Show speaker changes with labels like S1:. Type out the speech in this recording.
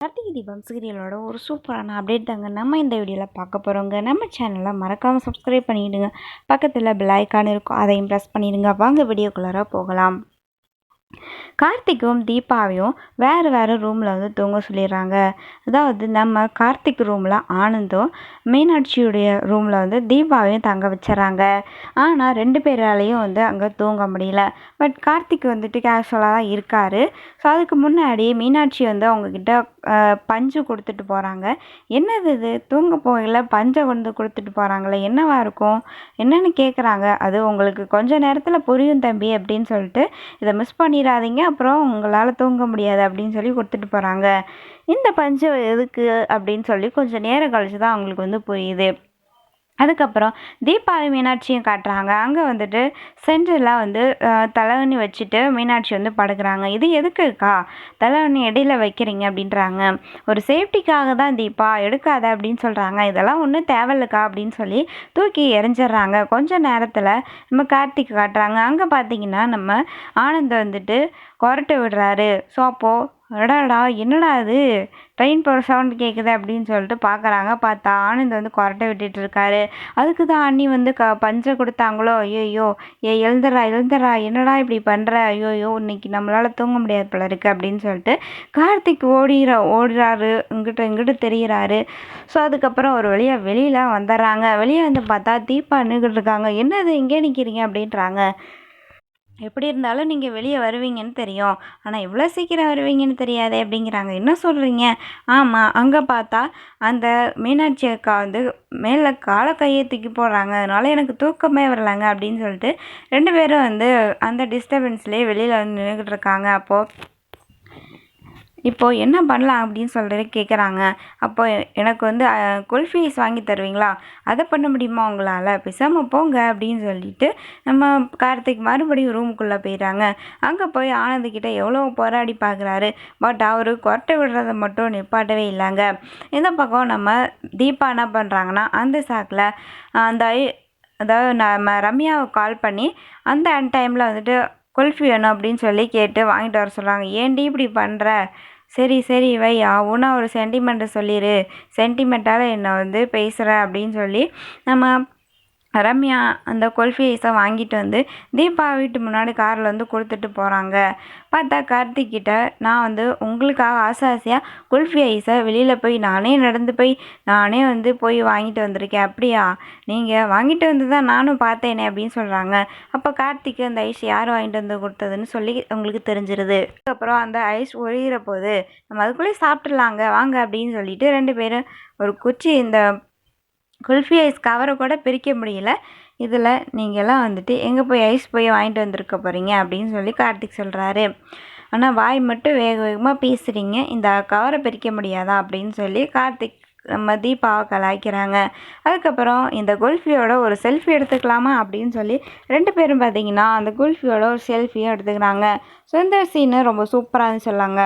S1: கார்த்திகை தீபம் சீரியலோட ஒரு சூப்பரான அப்டேட் தாங்க நம்ம இந்த வீடியோவில் பார்க்க போகிறோங்க நம்ம சேனலை மறக்காமல் சப்ஸ்கிரைப் பண்ணிவிடுங்க பக்கத்தில் பெல் ஐக்கான் இருக்கும் அதையும் ப்ரெஸ் பண்ணிடுங்க. வாங்க வீடியோக்குள்ளார போகலாம். கார்த்திக்கும் தீபாவையும் வேறு வேறு ரூமில் வந்து தூங்க சொல்லிடுறாங்க. அதாவது நம்ம கார்த்திக் ரூமில் ஆனந்தும் மீனாட்சியுடைய ரூமில் வந்து தீபாவையும் தங்க வச்சிடறாங்க ஆனால் ரெண்டு பேராலையும் வந்து அங்கே தூங்க முடியல. பட் கார்த்திக் வந்துட்டு கேஷுவலாக தான் இருக்கார். ஸோ அதுக்கு முன்னாடி மீனாட்சி வந்து அவங்கக்கிட்ட பஞ்சு கொடுத்துட்டு போகிறாங்க என்னது இது? தூங்க போகல பஞ்சை கொண்டு கொடுத்துட்டு போகிறாங்களே என்னவா இருக்கும்? என்னென்னு கேட்குறாங்க அது உங்களுக்கு கொஞ்சம் நேரத்தில் புரியும் தம்பி அப்படின்னு சொல்லிட்டு இதை மிஸ் பண்ணிடாதீங்க அப்புறம் உங்களால் தூங்க முடியாது அப்படின்னு சொல்லி கொடுத்துட்டு போகிறாங்க இந்த பஞ்சம் எதுக்கு? அப்படின்னு சொல்லி கொஞ்சம் நேரம் கழிச்சு தான் அவங்களுக்கு வந்து புரியுது. அதுக்கப்புறம் தீபாவளி மீனாட்சியும் காட்டுறாங்க. அங்கே வந்துட்டு சென்டரில் வந்து தலைவணி வச்சுட்டு மீனாட்சி வந்து படுக்கிறாங்க. இது எதுக்குக்கா தலைவணி இடையில வைக்கிறீங்க அப்படின்றாங்க. ஒரு சேஃப்டிக்காக தான் தீபா எடுக்காத அப்படின்னு சொல்கிறாங்க இதெல்லாம் ஒன்றும் தேவையில்லக்கா அப்படின்னு சொல்லி தூக்கி எரிஞ்சிடுறாங்க கொஞ்ச நேரத்தில் நம்ம கார்த்திக் காட்டுறாங்க. அங்கே பார்த்தீங்கன்னா நம்ம ஆனந்த் வந்துட்டு கொரட்டை விடுறாரு. ஸோ அப்போது அடாடா என்னடா அது ட்ரெயின் போகிற சவுண்ட் கேட்குது அப்படின்னு சொல்லிட்டு பார்க்குறாங்க பார்த்தா ஆனந்த் வந்து கொரட்டை விட்டுட்டு இருக்காரு. அதுக்கு தான் அண்ணி வந்து க பஞ்சை கொடுத்தாங்களோ? ஐயோயோ ஏ எழுந்துறா எழுந்துறா. என்னடா இப்படி பண்ணுற ஐயோயோ இன்னைக்கு நம்மளால் தூங்க முடியாது போல இருக்குது அப்படின்னு சொல்லிட்டு கார்த்திக் ஓடிற ஓடுறாரு. இங்கிட்ட இங்கிட்ட தெரிகிறாரு ஸோ அதுக்கப்புறம் ஒரு வழியாக வெளியில் வந்துடுறாங்க வெளியே வந்து பார்த்தா தீபா நின்றுட்டு இருக்காங்க. என்னது இங்கே நிற்கிறீங்க அப்படின்றாங்க. எப்படி இருந்தாலும் நீங்கள் வெளியே வருவீங்கன்னு தெரியும். ஆனால் இவ்வளோ சீக்கிரம் வருவீங்கன்னு தெரியாதே அப்படிங்கிறாங்க. என்ன சொல்கிறீங்க ஆமாம் அங்கே பார்த்தா அந்த மீனாட்சி அக்கா வந்து மேலே காலை கையை தூக்கி போடுறாங்க. அதனால எனக்கு தூக்கமே வரலைங்க அப்படின்னு சொல்லிட்டு ரெண்டு பேரும் வந்து அந்த டிஸ்டர்பன்ஸ்லேயே வெளியில் வந்து நின்றுக்கிட்டு இருக்காங்க. அப்போது இப்போது என்ன பண்ணலாம் அப்படின்னு சொல்கிற கேட்குறாங்க அப்போ எனக்கு வந்து குல்ஃபீஸ் வாங்கி தருவீங்களா? அதை பண்ண முடியுமா உங்களால்? பேசாமல் போங்க அப்படின்னு சொல்லிட்டு நம்ம கார்த்திக் மறுபடியும் ரூமுக்குள்ளே போயிடுறாங்க. அங்கே போய் ஆனந்துக்கிட்ட எவ்வளோ போராடி பார்க்குறாரு பட் அவர் கொரட்டை விடுறதை மட்டும் நிப்பாட்டவே இல்லைங்க. இந்த பக்கம் நம்ம தீபா என்ன பண்ணுறாங்கன்னா அந்த சாக்கில் அந்த அதாவது நம்ம ரம்யாவை கால் பண்ணி அந்த அன் டைமில் வந்துட்டு குல்ஃபி வேணும் அப்படின்னு சொல்லி கேட்டு வாங்கிட்டு வர சொல்கிறாங்க ஏன்டி இப்படி பண்ணுற சரி சரி வை ஆவுன்னா ஒரு சென்டிமெண்ட்டை சொல்லிடு சென்டிமெண்ட்டால் என்னை வந்து பேசுகிற அப்படின்னு சொல்லி நம்ம ரம்யா அந்த குல்ஃபி ஐஸை வாங்கிட்டு வந்து தீபா வீட்டு முன்னாடி காரில் வந்து கொடுத்துட்டு போகிறாங்க பார்த்தா கார்த்திக் கிட்ட நான் வந்து உங்களுக்காக ஆசை ஆசையாக குல்ஃபி ஐஸை வெளியில் போய் நானே நடந்து போய் நானே வந்து போய் வாங்கிட்டு வந்திருக்கேன். அப்படியா? நீங்கள் வாங்கிட்டு வந்து தான் நானும் பார்த்தேனே அப்படின்னு சொல்கிறாங்க அப்போ கார்த்திக்கு அந்த ஐஸ் யார் வாங்கிட்டு வந்து கொடுத்ததுன்னு சொல்லி உங்களுக்கு தெரிஞ்சிருது. அதுக்கப்புறம் அந்த ஐஸ் ஒழிகிற போது நம்ம அதுக்குள்ளேயே சாப்பிட்றலாங்க வாங்க அப்படின்னு சொல்லிட்டு ரெண்டு பேரும் ஒரு குச்சி இந்த குல்ஃபி ஐஸ் கவரை கூட பிரிக்க முடியல. இதில் நீங்கள்லாம் வந்துட்டு எங்கே போய் ஐஸ் போய் வாங்கிட்டு வந்திருக்க போகிறீங்க அப்படின்னு சொல்லி கார்த்திக் சொல்கிறாரு ஆனால் வாய் மட்டும் வேக வேகமாக பேசுகிறீங்க இந்த கவரை பிரிக்க முடியாதா? அப்படின்னு சொல்லி கார்த்திக் நம்ம தீபாவை கலாய்க்கிறாங்க. அதுக்கப்புறம் இந்த குல்ஃபியோட ஒரு செல்ஃபி எடுத்துக்கலாமா? அப்படின்னு சொல்லி ரெண்டு பேரும் பார்த்தீங்கன்னா அந்த குல்ஃபியோட ஒரு செல்ஃபியும் எடுத்துக்கிறாங்க. சுந்தர் சீனு ரொம்ப சூப்பராக சொல்லாங்க.